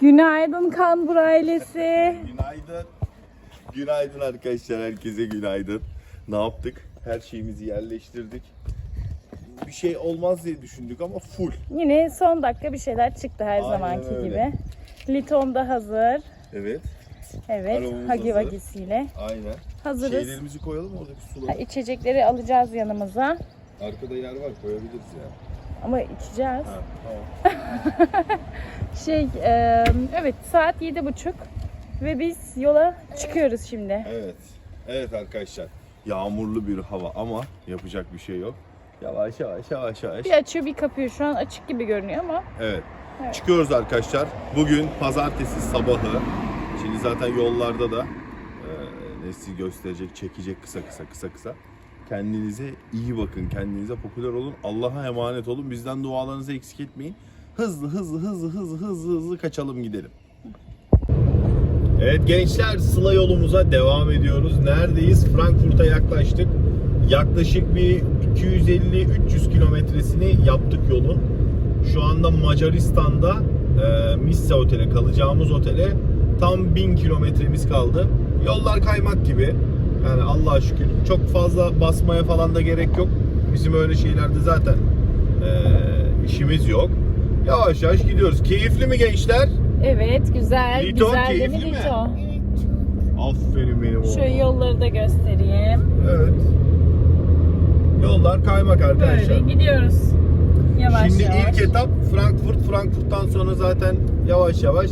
Günaydın Kanbur ailesi. Günaydın. Günaydın arkadaşlar. Herkese günaydın. Ne yaptık? Her şeyimizi yerleştirdik. Bir şey olmaz diye düşündük ama full. Yine son dakika bir şeyler çıktı her Aynen zamanki öyle. gibi. Litom da hazır. Evet. Evet, Arabamız Hagi hazır. Vagisi'yle Aynen. hazırız. Şeylerimizi koyalım mı oradaki Ha, suları? içecekleri alacağız yanımıza. Arkada yer var koyabiliriz ya. Ama içeceğiz. Ha, tamam. Şey, e, evet saat yedi buçuk ve biz yola çıkıyoruz şimdi. Evet. Evet arkadaşlar. Yağmurlu bir hava ama yapacak bir şey yok. Yavaş yavaş yavaş yavaş. Bir açıyor bir kapıyor. Şu an açık gibi görünüyor ama Evet. Evet. Çıkıyoruz arkadaşlar. Bugün pazartesi sabahı. Şimdi zaten yollarda da e, nesli gösterecek, çekecek kısa kısa kısa kısa. Kendinize iyi bakın, kendinize popüler olun. Allah'a emanet olun. Bizden dualarınızı eksik etmeyin. Hızlı hızlı hızlı hızlı hızlı hızlı kaçalım gidelim. Evet gençler Sıla yolumuza devam ediyoruz. Neredeyiz? Frankfurt'a yaklaştık. Yaklaşık bir 250-300 kilometresini yaptık yolun. Şu anda Macaristan'da e, Missa Otel'e kalacağımız otele tam 1000 kilometremiz kaldı. Yollar kaymak gibi. Yani Allah'a şükür çok fazla basmaya falan da gerek yok. Bizim öyle şeylerde zaten e, işimiz yok. Yavaş yavaş gidiyoruz. Keyifli mi gençler? evet güzel. Lito, güzel değil mi keyifli mi? Lito? Aferin benim oğlum. Şöyle yolları da göstereyim. Evet. Yollar kaymak arkadaşlar. Böyle gidiyoruz. Yavaş Şimdi yavaş. ilk etap Frankfurt. Frankfurt'tan sonra zaten yavaş yavaş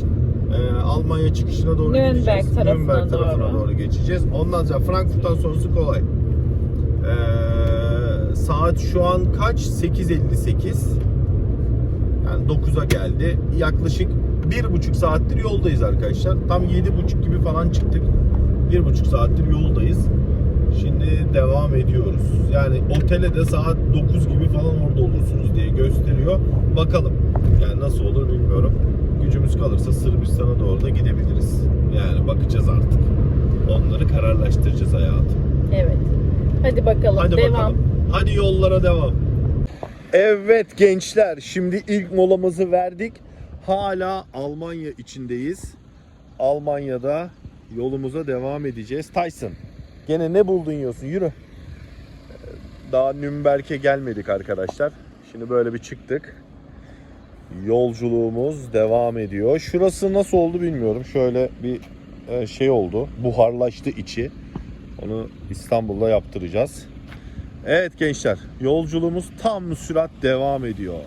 e, Almanya çıkışına doğru Nürnberg gideceğiz. tarafına Nürnberg tarafına doğru. doğru. geçeceğiz. Ondan sonra Frankfurt'tan sonrası kolay. E, saat şu an kaç? 8.58. Yani 9'a geldi. Yaklaşık bir buçuk saattir yoldayız arkadaşlar. Tam yedi buçuk gibi falan çıktık. Bir buçuk saattir yoldayız. Şimdi devam ediyoruz. Yani otele de saat 9 gibi falan orada olursunuz diye gösteriyor. Bakalım. Yani nasıl olur bilmiyorum. Kalırsa Sırbistan'a doğru da gidebiliriz. Yani bakacağız artık. Onları kararlaştıracağız hayatım. Evet. Hadi bakalım. Hadi Devam. bakalım. Hadi yollara devam. Evet gençler şimdi ilk molamızı verdik. Hala Almanya içindeyiz. Almanya'da yolumuza devam edeceğiz. Tyson gene ne buldun yiyorsun yürü. Daha Nürnberg'e gelmedik arkadaşlar. Şimdi böyle bir çıktık. Yolculuğumuz devam ediyor. Şurası nasıl oldu bilmiyorum. Şöyle bir e, şey oldu. Buharlaştı içi. Onu İstanbul'da yaptıracağız. Evet gençler, yolculuğumuz tam sürat devam ediyor.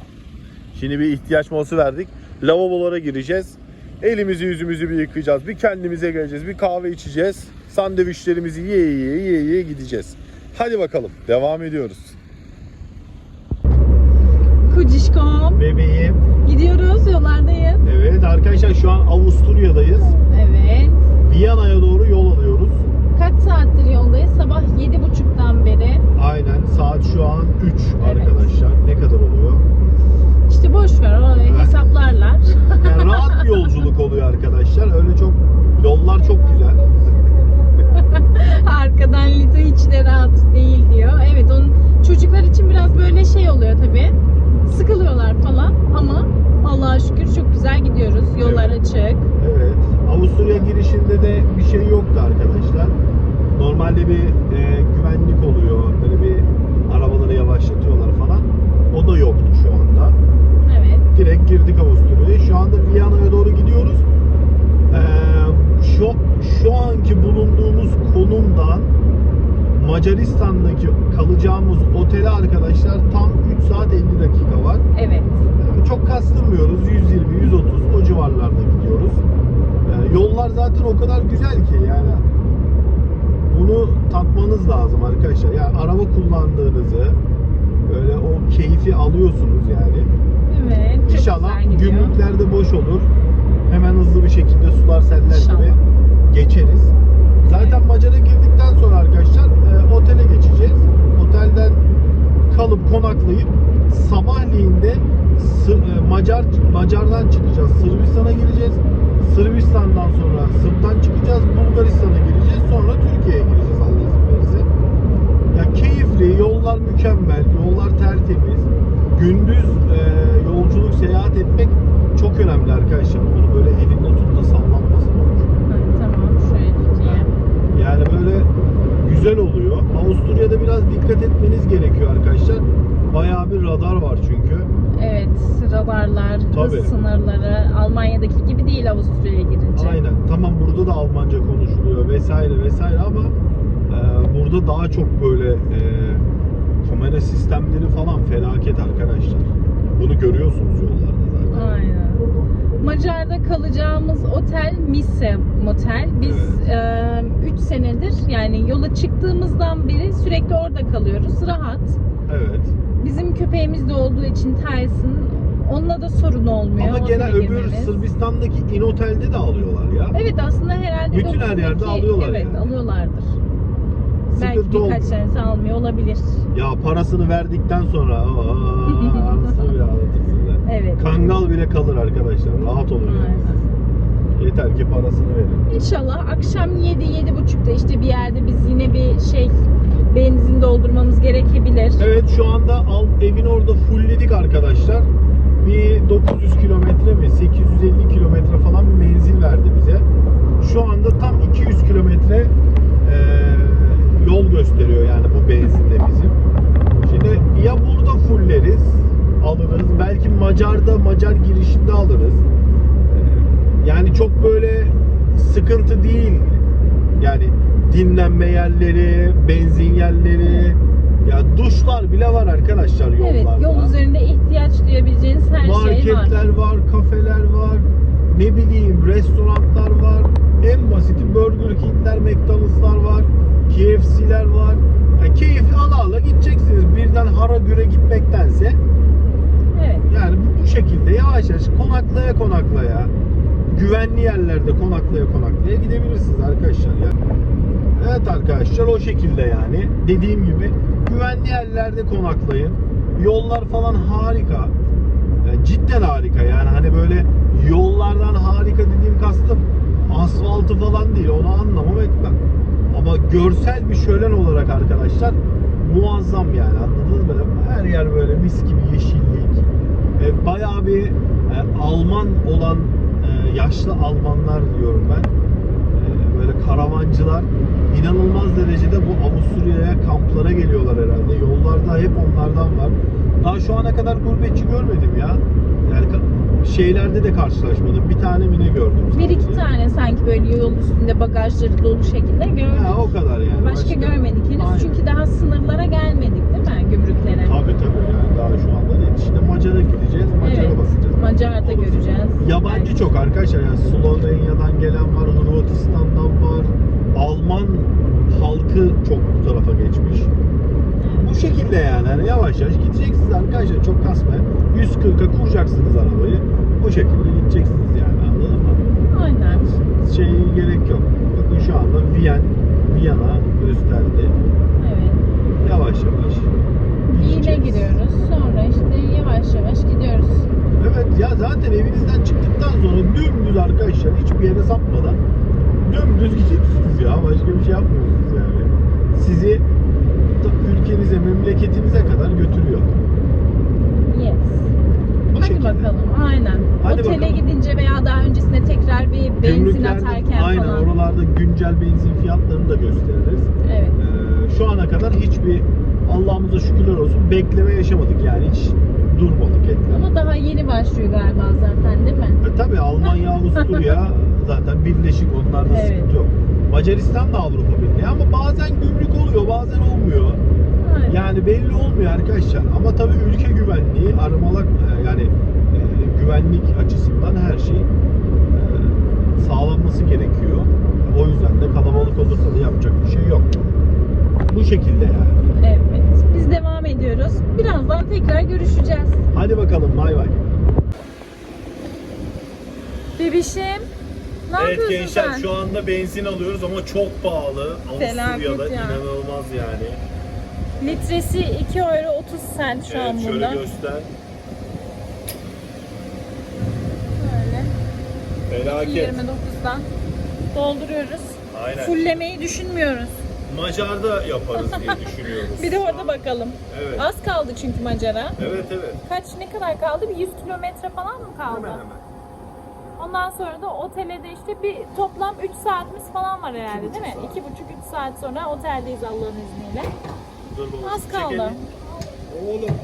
Şimdi bir ihtiyaç molası verdik. Lavabolara gireceğiz. Elimizi yüzümüzü bir yıkayacağız. Bir kendimize geleceğiz. Bir kahve içeceğiz. Sandviçlerimizi yiye yiye yiye yiye gideceğiz. Hadi bakalım, devam ediyoruz. Bebeğim. Gidiyoruz yollardayız. Evet arkadaşlar şu an Avusturya'dayız. Evet. Viyana'ya doğru yol alıyoruz. Kaç saattir yoldayız? Sabah yedi buçuktan beri. Aynen saat şu an 3 arkadaşlar. Ne kadar oluyor? İşte boş ver o hesaplarlar. Yani rahat bir yolculuk oluyor arkadaşlar. Öyle çok yollar çok güzel. Arkadan Lito hiç de rahat değil diyor. Evet onun çocuklar için biraz böyle şey oluyor tabi. Ama Allah'a şükür çok güzel gidiyoruz. Yollar Evet. açık. Evet. Avusturya girişinde de bir şey yoktu arkadaşlar. Normalde bir e, güvenlik oluyor. Böyle bir arabaları yavaşlatıyorlar falan. O da yoktu şu anda. Evet. Direkt girdik Avusturya'ya. Şu anda Viyana'ya doğru gidiyoruz. Ee, şu şu anki bulunduğumuz konumdan Macaristan'daki kalacağımız otele arkadaşlar tam 3 saat 50 dakika var. Evet. Çok kastırmıyoruz. 120, 130 o civarlarda gidiyoruz. Ee, Yollar zaten o kadar güzel ki yani bunu tatmanız lazım arkadaşlar. Yani araba kullandığınızı böyle o keyfi alıyorsunuz yani. Evet. Çok İnşallah güzel gidiyor. boş olur. Hemen hızlı bir şekilde sular seller İnşallah. gibi geçeriz. Zaten Macar'a girdikten sonra arkadaşlar e, otele geçeceğiz. Otelden kalıp konaklayıp sabahleyin de Sı- e, Macar Macar'dan çıkacağız. Sırbistan'a gireceğiz. Sırbistan'dan sonra Sırp'tan çıkacağız. Bulgaristan'a gireceğiz. Sonra Türkiye'ye gireceğiz Allah izin verirse. Ya keyifli, yollar mükemmel, yollar tertemiz. Gündüz e, yolculuk seyahat etmek çok önemli arkadaşlar. Bunu böyle elinle tut da sallanmasın tamam şöyle tutayım. Yani böyle güzel oluyor. Avusturya'da biraz dikkat etmeniz gerekiyor arkadaşlar. Bayağı bir radar var çünkü. Evet radarlar, Tabii. hız sınırları Almanya'daki gibi değil Avusturya'ya girince. Aynen. Tamam burada da Almanca konuşuluyor vesaire vesaire ama e, burada daha çok böyle e, kamera sistemleri falan felaket arkadaşlar. Bunu görüyorsunuz yollarda zaten. Aynen. Macar'da kalacağımız otel Mise Motel. Biz 3 senedir yani yola çıktığımızdan beri sürekli orada kalıyoruz. Rahat. Evet. Bizim köpeğimiz de olduğu için Tyson onunla da sorun olmuyor. Ama gene otele öbür girmemiz. Sırbistan'daki Inotel'de de alıyorlar ya. Evet aslında herhalde Bütün her yerde alıyorlar Evet yani. alıyorlardır. Belki Sıkıntı birkaç olmuyor. tanesi almıyor olabilir. Ya parasını verdikten sonra aa, anasını bile ağlatırsın ya. Evet. Kangal bile kalır arkadaşlar. Rahat olun yani. Yeter ki parasını verin. İnşallah akşam 7-7.30'da işte bir yerde biz yine bir şey benzin doldurmamız gerekebilir. Evet şu anda evin orada fullledik arkadaşlar. Bir 900 kilometre mi 850 kilometre falan bir menzil verdi bize. Şu anda tam 200 kilometre yol gösteriyor yani bu benzinde bizim. Şimdi ya burada fulleriz alırız. Belki Macar'da Macar girişinde alırız. Yani çok böyle sıkıntı değil. Yani dinlenme yerleri, benzin yerleri, ya duşlar bile var arkadaşlar yollarda. Evet, yol üzerinde ihtiyaç duyabileceğiniz her şey var. Marketler var, kafeler var, ne bileyim restoranlar var. En basiti Burger King'ler, McDonald'slar var, KFC'ler var. Ya keyif ala ala gideceksiniz birden hara göre gitmektense. Evet. Yani bu, bu şekilde yavaş yavaş konaklaya konaklaya güvenli yerlerde konaklaya konaklaya gidebilirsiniz arkadaşlar yani. Evet arkadaşlar o şekilde yani. Dediğim gibi güvenli yerlerde konaklayın. Yollar falan harika. Yani cidden harika yani hani böyle yollardan harika dediğim kastım asfaltı falan değil onu anlamam etmem. Ama görsel bir şölen olarak arkadaşlar muazzam yani anladınız mı? Her yer böyle mis gibi yeşillik. E, bayağı bir e, Alman olan yaşlı Almanlar diyorum ben. E, böyle karavancılar inanılmaz derecede bu Avusturya'ya kamplara geliyorlar herhalde. Yollarda hep onlardan var. Daha şu ana kadar gurbetçi görmedim ya. Yani şeylerde de karşılaşmadım. Bir tane mi ne gördüm Bir sadece. iki tane sanki böyle yol üstünde bagajları dolu şekilde gördük. Ha, o kadar yani. Başka, görmedik henüz Aynen. çünkü daha sınırlara gelmedik değil mi gümrüklere? Tabii tabii yani daha şu anda değil. İşte Macar'a gideceğiz, Macar'a Evet. basacağız. Macar'da göreceğiz. Belki. çok arkadaşlar yani Slovenya'dan gelen var, Hırvatistan'dan var. Alman halkı çok bu tarafa geçmiş. Bu şekilde yani hani yavaş yavaş gideceksiniz arkadaşlar çok kasmayın. 140'a kuracaksınız arabayı. Bu şekilde gideceksiniz yani anladın mı? Aynen. Şey gerek yok. Bakın şu anda Viyen, Viyana gösterdi. Evet. Yavaş yavaş. Viyen'e gideceğiz. giriyoruz. Sonra işte yavaş yavaş gidiyoruz. Evet ya zaten evinizden çıktıktan sonra dümdüz arkadaşlar hiçbir yere sapmadan dümdüz gidiyorsunuz ya. Başka bir şey yapmıyorsunuz yani. Sizi ülkenize, memleketinize kadar götürüyor. Yes. Bu Hadi şekilde. bakalım. Aynen. Hadi Otele bakalım. gidince veya daha öncesinde tekrar bir benzin Gümrüklerde- atarken aynen falan. oralarda güncel benzin fiyatlarını da gösteririz. Evet. Ee, şu ana kadar hiçbir Allah'ımıza şükürler olsun bekleme yaşamadık yani hiç durmadık etmedik. Ama daha yeni başlıyor galiba zaten değil mi? E tabi Almanya, Avusturya zaten birleşik onlarda Evet. sıkıntı yok. Macaristan da Avrupa Birliği ama bazen gümrük oluyor bazen olmuyor. Aynen. Yani belli olmuyor arkadaşlar. Ama tabi ülke güvenliği, aramalar e, yani e, güvenlik açısından her şey e, sağlanması gerekiyor. O yüzden de kalabalık olursa da yapacak bir şey yok. Bu şekilde yani. Evet. Biz devam ediyoruz. Birazdan tekrar görüşeceğiz. Hadi bakalım bay bay. Bebişim. Ne Evet yapıyorsun gençler sen? şu anda benzin alıyoruz ama çok pahalı. Felaket Avusturya'da ya. inanılmaz yani. Litresi 2 euro 30 cent şu an evet şöyle burada. göster. Böyle. Felaket. 29'dan dolduruyoruz. Aynen. Fullemeyi düşünmüyoruz. Macar'da yaparız diye düşünüyoruz. Bir de orada bakalım. Evet. Az kaldı çünkü Macar'a. Evet evet. Kaç ne kadar kaldı? Bir 100 kilometre falan mı kaldı? Hemen hemen. Ondan sonra da otele de işte bir toplam 3 saatimiz falan var herhalde değil mi? 2,5-3 saat sonra oteldeyiz Allah'ın izniyle. Dur Az kaldı. elini. Oğlum